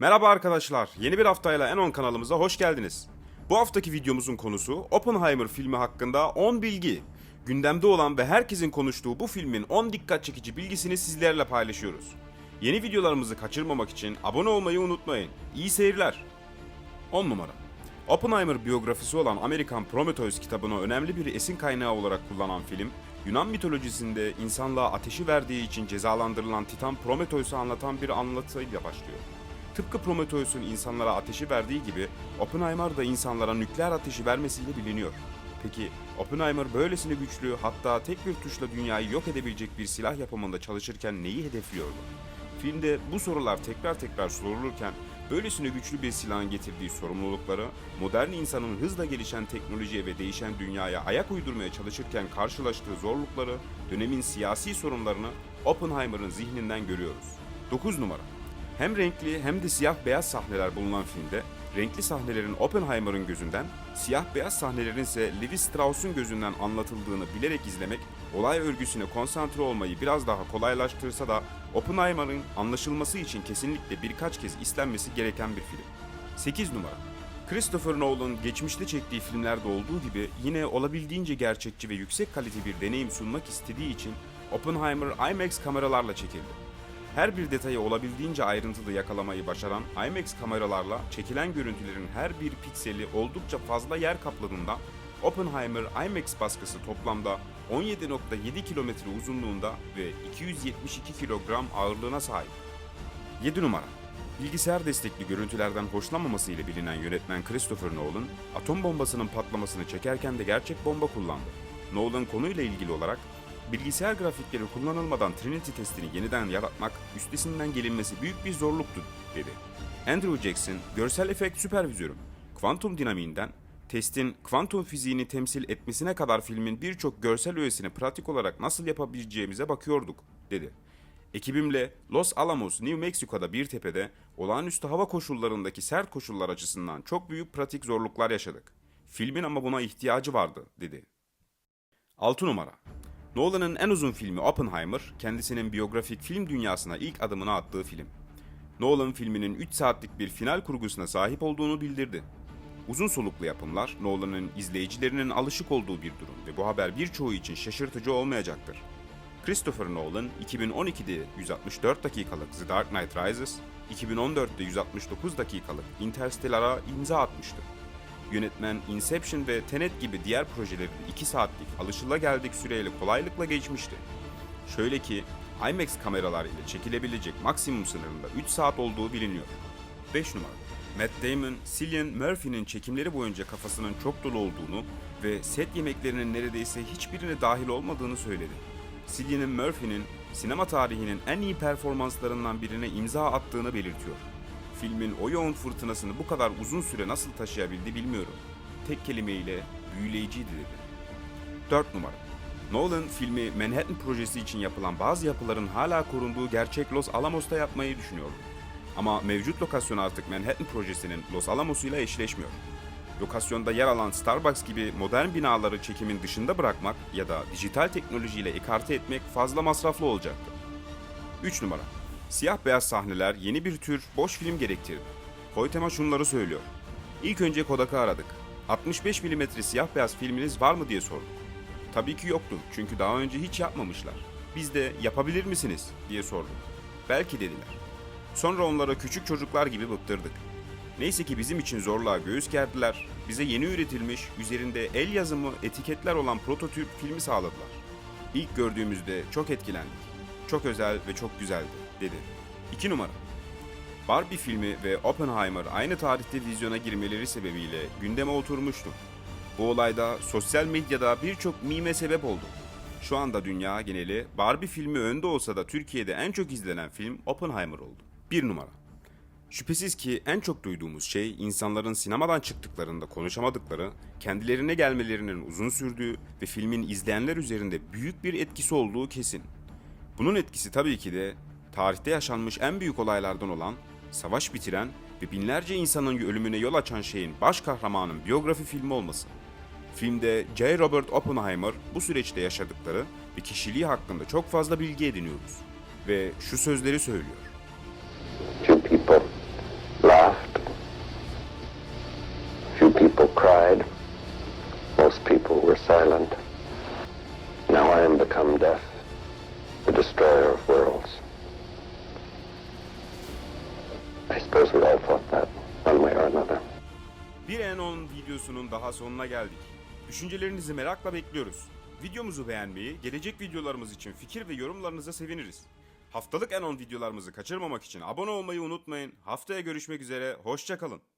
Merhaba arkadaşlar, yeni bir haftayla En 10 kanalımıza hoş geldiniz. Bu haftaki videomuzun konusu Oppenheimer filmi hakkında 10 bilgi. Gündemde olan ve herkesin konuştuğu bu filmin 10 dikkat çekici bilgisini sizlerle paylaşıyoruz. Yeni videolarımızı kaçırmamak için abone olmayı unutmayın. İyi seyirler. 10 numara. Oppenheimer biyografisi olan Amerikan Prometheus kitabını önemli bir esin kaynağı olarak kullanan film, Yunan mitolojisinde insanlığa ateşi verdiği için cezalandırılan Titan Prometheus'u anlatan bir anlatıyla başlıyor. Tıpkı Prometheus'un insanlara ateşi verdiği gibi Oppenheimer da insanlara nükleer ateşi vermesiyle biliniyor. Peki Oppenheimer böylesine güçlü hatta tek bir tuşla dünyayı yok edebilecek bir silah yapımında çalışırken neyi hedefliyordu? Filmde bu sorular tekrar tekrar sorulurken böylesine güçlü bir silahın getirdiği sorumlulukları, modern insanın hızla gelişen teknolojiye ve değişen dünyaya ayak uydurmaya çalışırken karşılaştığı zorlukları, dönemin siyasi sorunlarını Oppenheimer'ın zihninden görüyoruz. 9 numara hem renkli hem de siyah beyaz sahneler bulunan filmde renkli sahnelerin Oppenheimer'ın gözünden, siyah beyaz sahnelerin ise Levi Strauss'un gözünden anlatıldığını bilerek izlemek olay örgüsüne konsantre olmayı biraz daha kolaylaştırsa da Oppenheimer'ın anlaşılması için kesinlikle birkaç kez istenmesi gereken bir film. 8 numara Christopher Nolan geçmişte çektiği filmlerde olduğu gibi yine olabildiğince gerçekçi ve yüksek kalite bir deneyim sunmak istediği için Oppenheimer IMAX kameralarla çekildi. Her bir detayı olabildiğince ayrıntılı yakalamayı başaran IMAX kameralarla çekilen görüntülerin her bir pikseli oldukça fazla yer kapladığında Oppenheimer IMAX baskısı toplamda 17.7 kilometre uzunluğunda ve 272 kilogram ağırlığına sahip. 7 numara Bilgisayar destekli görüntülerden hoşlanmaması ile bilinen yönetmen Christopher Nolan, atom bombasının patlamasını çekerken de gerçek bomba kullandı. Nolan konuyla ilgili olarak, bilgisayar grafikleri kullanılmadan Trinity testini yeniden yaratmak, üstesinden gelinmesi büyük bir zorluktu, dedi. Andrew Jackson, görsel efekt süpervizörü, kuantum dinamiğinden, testin kuantum fiziğini temsil etmesine kadar filmin birçok görsel öğesini pratik olarak nasıl yapabileceğimize bakıyorduk, dedi. Ekibimle Los Alamos, New Mexico'da bir tepede olağanüstü hava koşullarındaki sert koşullar açısından çok büyük pratik zorluklar yaşadık. Filmin ama buna ihtiyacı vardı, dedi. 6 numara. Nolan'ın en uzun filmi Oppenheimer, kendisinin biyografik film dünyasına ilk adımını attığı film. Nolan filminin 3 saatlik bir final kurgusuna sahip olduğunu bildirdi. Uzun soluklu yapımlar, Nolan'ın izleyicilerinin alışık olduğu bir durum ve bu haber birçoğu için şaşırtıcı olmayacaktır. Christopher Nolan 2012'de 164 dakikalık The Dark Knight Rises, 2014'te 169 dakikalık Interstellar'a imza atmıştı. Yönetmen Inception ve Tenet gibi diğer projelerin 2 saatlik alışılageldik süreyle kolaylıkla geçmişti. Şöyle ki IMAX kameralar ile çekilebilecek maksimum sınırında 3 saat olduğu biliniyor. 5 numara Matt Damon, Cillian Murphy'nin çekimleri boyunca kafasının çok dolu olduğunu ve set yemeklerinin neredeyse hiçbirine dahil olmadığını söyledi. Cillian Murphy'nin sinema tarihinin en iyi performanslarından birine imza attığını belirtiyor. Filmin o yoğun fırtınasını bu kadar uzun süre nasıl taşıyabildi bilmiyorum. Tek kelimeyle büyüleyiciydi dedi. 4 numara. Nolan filmi Manhattan projesi için yapılan bazı yapıların hala korunduğu gerçek Los Alamos'ta yapmayı düşünüyordu. Ama mevcut lokasyon artık Manhattan projesinin Los Alamos'uyla eşleşmiyor. Lokasyonda yer alan Starbucks gibi modern binaları çekimin dışında bırakmak ya da dijital teknolojiyle ekarte etmek fazla masraflı olacaktı. 3 numara. Siyah beyaz sahneler yeni bir tür boş film gerektirdi. Koytema şunları söylüyor. İlk önce Kodak'ı aradık. 65 mm siyah beyaz filminiz var mı diye sorduk. Tabii ki yoktu çünkü daha önce hiç yapmamışlar. Biz de yapabilir misiniz diye sorduk. Belki dediler. Sonra onlara küçük çocuklar gibi bıktırdık. Neyse ki bizim için zorluğa göğüs gerdiler. Bize yeni üretilmiş, üzerinde el yazımı etiketler olan prototip filmi sağladılar. İlk gördüğümüzde çok etkilendik. Çok özel ve çok güzeldi, dedi. 2 numara. Barbie filmi ve Oppenheimer aynı tarihte vizyona girmeleri sebebiyle gündeme oturmuştu. Bu olayda sosyal medyada birçok mime sebep oldu. Şu anda dünya geneli Barbie filmi önde olsa da Türkiye'de en çok izlenen film Oppenheimer oldu. 1 numara. Şüphesiz ki en çok duyduğumuz şey insanların sinemadan çıktıklarında konuşamadıkları, kendilerine gelmelerinin uzun sürdüğü ve filmin izleyenler üzerinde büyük bir etkisi olduğu kesin. Bunun etkisi tabii ki de tarihte yaşanmış en büyük olaylardan olan savaş bitiren ve binlerce insanın ölümüne yol açan şeyin baş kahramanın biyografi filmi olması. Filmde J. Robert Oppenheimer bu süreçte yaşadıkları ve kişiliği hakkında çok fazla bilgi ediniyoruz. Ve şu sözleri söylüyor. Few people laughed. Few people cried. Most people were silent. Now I am become deaf destroyer of worlds. I suppose we all thought that, one way or another. Bir En-On videosunun daha sonuna geldik. Düşüncelerinizi merakla bekliyoruz. Videomuzu beğenmeyi, gelecek videolarımız için fikir ve yorumlarınıza seviniriz. Haftalık En-On videolarımızı kaçırmamak için abone olmayı unutmayın. Haftaya görüşmek üzere, hoşçakalın.